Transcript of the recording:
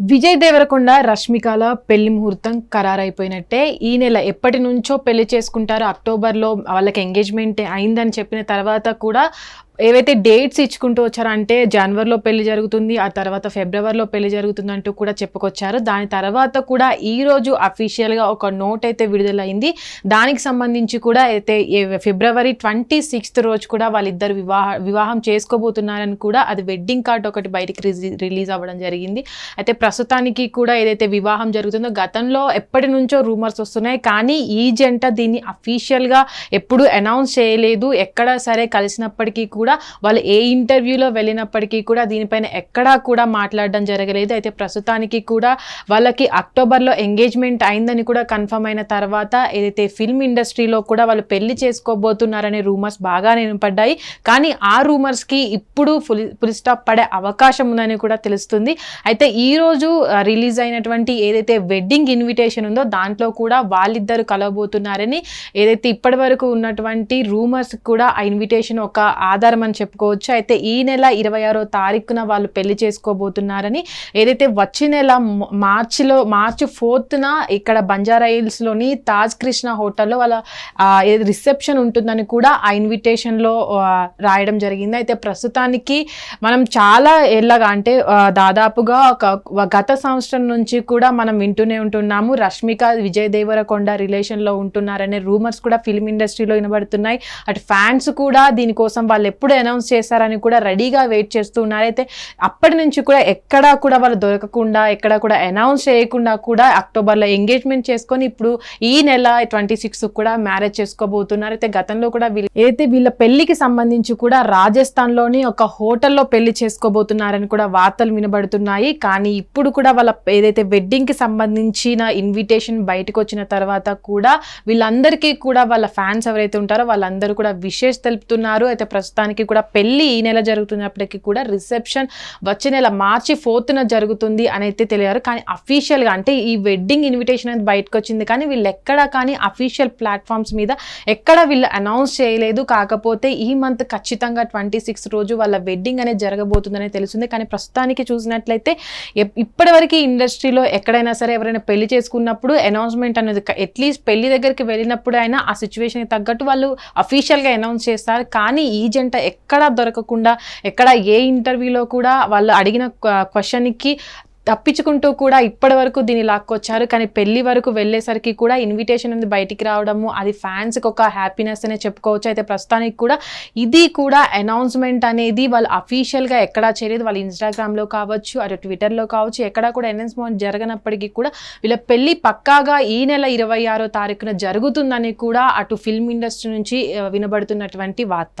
విజయ్ దేవరకొండ రష్మికల పెళ్ళి ముహూర్తం ఖరారైపోయినట్టే ఈ నెల ఎప్పటి నుంచో పెళ్ళి చేసుకుంటారో. అక్టోబర్లో వాళ్ళకి ఎంగేజ్మెంట్ అయిందని చెప్పిన తర్వాత కూడా ఏవైతే డేట్స్ ఇచ్చుకుంటూ వచ్చారో అంటే జనవరిలో పెళ్ళి జరుగుతుంది ఆ తర్వాత ఫిబ్రవరిలో పెళ్ళి జరుగుతుంది అంటూ కూడా చెప్పుకొచ్చారు. దాని తర్వాత కూడా ఈ రోజు అఫీషియల్గా ఒక నోట్ అయితే విడుదలైంది. దానికి సంబంధించి కూడా అయితే ఫిబ్రవరి ట్వంటీ సిక్స్త్ రోజు కూడా వాళ్ళిద్దరు వివాహ వివాహం చేసుకోబోతున్నారని కూడా అది వెడ్డింగ్ కార్డ్ ఒకటి బయటికి రిజీ- రిలీజ్ అవ్వడం జరిగింది. అయితే ప్రస్తుతానికి కూడా ఏదైతే వివాహం జరుగుతుందో గతంలో ఎప్పటి నుంచో రూమర్స్ వస్తున్నాయి. కానీ ఈ జంట దీన్ని అఫీషియల్గా ఎప్పుడు అనౌన్స్ చేయలేదు. ఎక్కడ సరే కలిసినప్పటికీ కూడా వాళ్ళు ఏ ఇంటర్వ్యూలో వెళ్ళినప్పటికీ కూడా దీనిపైన ఎక్కడా కూడా మాట్లాడడం జరగలేదు. అయితే ప్రస్తుతానికి కూడా వాళ్ళకి అక్టోబర్లో ఎంగేజ్మెంట్ అయిందని కూడా కన్ఫర్మ్ అయిన తర్వాత ఏదైతే ఫిల్మ్ ఇండస్ట్రీలో కూడా వాళ్ళు పెళ్ళి చేసుకోబోతున్నారనే రూమర్స్ బాగా నిలబడ్డాయి కానీ ఆ రూమర్స్కి ఇప్పుడు ఫుల్ ఫుల్ స్టాప్ పడే అవకాశం ఉందని కూడా తెలుస్తుంది. అయితే ఈరోజు రిలీజ్ అయినటువంటి ఏదైతే వెడ్డింగ్ ఇన్విటేషన్ ఉందో దాంట్లో కూడా వాళ్ళిద్దరు కలవబోతున్నారని ఏదైతే ఇప్పటి వరకు ఉన్నటువంటి రూమర్స్ కూడా ఆ ఇన్విటేషన్ ఒక ఆధారం అని చెప్పుకోవచ్చు. అయితే ఈ నెల ఇరవై ఆరో తారీఖున వాళ్ళు పెళ్ళి చేసుకోబోతున్నారని ఏదైతే వచ్చే నెల మార్చిలో మార్చి ఫోర్త్న ఇక్కడ బంజారా హిల్స్లోని తాజ్ కృష్ణ హోటల్లో వాళ్ళ రిసెప్షన్ ఉంటుందని కూడా ఆ ఇన్విటేషన్లో రాయడం జరిగింది. అయితే ప్రస్తుతానికి మనం చాలా ఏళ్ళగా అంటే దాదాపుగా ఒక ఒక గత సంవత్సరం నుంచి కూడా మనం వింటూనే ఉంటున్నాము. రష్మిక విజయ్ దేవరకొండ రిలేషన్లో ఉంటున్నారనే రూమర్స్ కూడా ఫిల్మ్ ఇండస్ట్రీలో వినబడుతున్నాయి. అటు ఫ్యాన్స్ కూడా దీనికోసం వాళ్ళు ఎప్పుడు అనౌన్స్ చేస్తారని కూడా రెడీగా వెయిట్ చేస్తూ ఉన్నారైతే అప్పటి నుంచి కూడా ఎక్కడా కూడా వాళ్ళు దొరకకుండా ఎక్కడా కూడా అనౌన్స్ చేయకుండా కూడా అక్టోబర్లో ఎంగేజ్మెంట్ చేసుకొని ఇప్పుడు ఈ నెల ట్వంటీ సిక్స్ కూడా మ్యారేజ్ చేసుకోబోతున్నారు. అయితే గతంలో కూడా వీళ్ళు ఏదైతే వీళ్ళ పెళ్ళికి సంబంధించి కూడా రాజస్థాన్లోని ఒక హోటల్లో పెళ్ళి చేసుకోబోతున్నారని కూడా వార్తలు వినబడుతున్నాయి. కానీ ఇప్పుడు కూడా వాళ్ళ ఏదైతే వెడ్డింగ్కి సంబంధించిన ఇన్విటేషన్ బయటకు వచ్చిన తర్వాత కూడా వీళ్ళందరికీ కూడా వాళ్ళ ఫ్యాన్స్ ఎవరైతే ఉంటారో వాళ్ళందరూ కూడా విషెస్ తెలుపుతున్నారు. అయితే ప్రస్తుతానికి కూడా పెళ్ళి ఈ నెల జరుగుతున్నప్పటికీ కూడా రిసెప్షన్ వచ్చే నెల మార్చి ఫోర్త్న జరుగుతుంది అని అయితే తెలియారు కానీ అఫీషియల్గా అంటే ఈ వెడ్డింగ్ ఇన్విటేషన్ అనేది బయటకు వచ్చింది. కానీ వీళ్ళు ఎక్కడా కానీ అఫీషియల్ ప్లాట్ఫామ్స్ మీద ఎక్కడ వీళ్ళు అనౌన్స్ చేయలేదు. కాకపోతే ఈ మంత్ ఖచ్చితంగా ట్వంటీ సిక్స్ రోజు వాళ్ళ వెడ్డింగ్ అనేది జరగబోతుందని తెలిసింది కానీ ప్రస్తుతానికి చూసినట్లయితే ఎప్- ఇప్పటివరకు ఇండస్ట్రీలో ఎక్కడైనా సరే ఎవరైనా పెళ్ళి చేసుకున్నప్పుడు అనౌన్స్మెంట్ అనేది అట్లీస్ట్ పెళ్ళి దగ్గరికి వెళ్ళినప్పుడు అయినా ఆ సిచ్యువేషన్కి తగ్గట్టు వాళ్ళు అఫీషియల్గా అనౌన్స్ చేస్తారు. కానీ ఈ జంట ఎక్కడా దొరకకుండా ఎక్కడ ఏ ఇంటర్వ్యూలో కూడా వాళ్ళు అడిగిన క్వశ్చన్కి తప్పించుకుంటూ కూడా ఇప్పటి వరకు దీన్ని లాక్కొచ్చారు. కానీ పెళ్ళి వరకు వెళ్ళేసరికి కూడా ఇన్విటేషన్ అనేది బయటికి రావడము అది ఫ్యాన్స్కి ఒక హ్యాపీనెస్ అనే చెప్పుకోవచ్చు. అయితే ప్రస్తుతానికి కూడా ఇది కూడా అనౌన్స్మెంట్ అనేది వాళ్ళు అఫీషియల్గా ఎక్కడా చేయలేదు. వాళ్ళు ఇన్స్టాగ్రామ్లో కావచ్చు అటు ట్విట్టర్లో కావచ్చు ఎక్కడా కూడా అనౌన్స్మెంట్ జరగనప్పటికీ కూడా వీళ్ళ పెళ్ళి పక్కాగా ఈ నెల ఇరవై ఆరో తారీఖున జరుగుతుందని కూడా అటు ఫిల్మ్ ఇండస్ట్రీ నుంచి వినబడుతున్నటువంటి వార్త.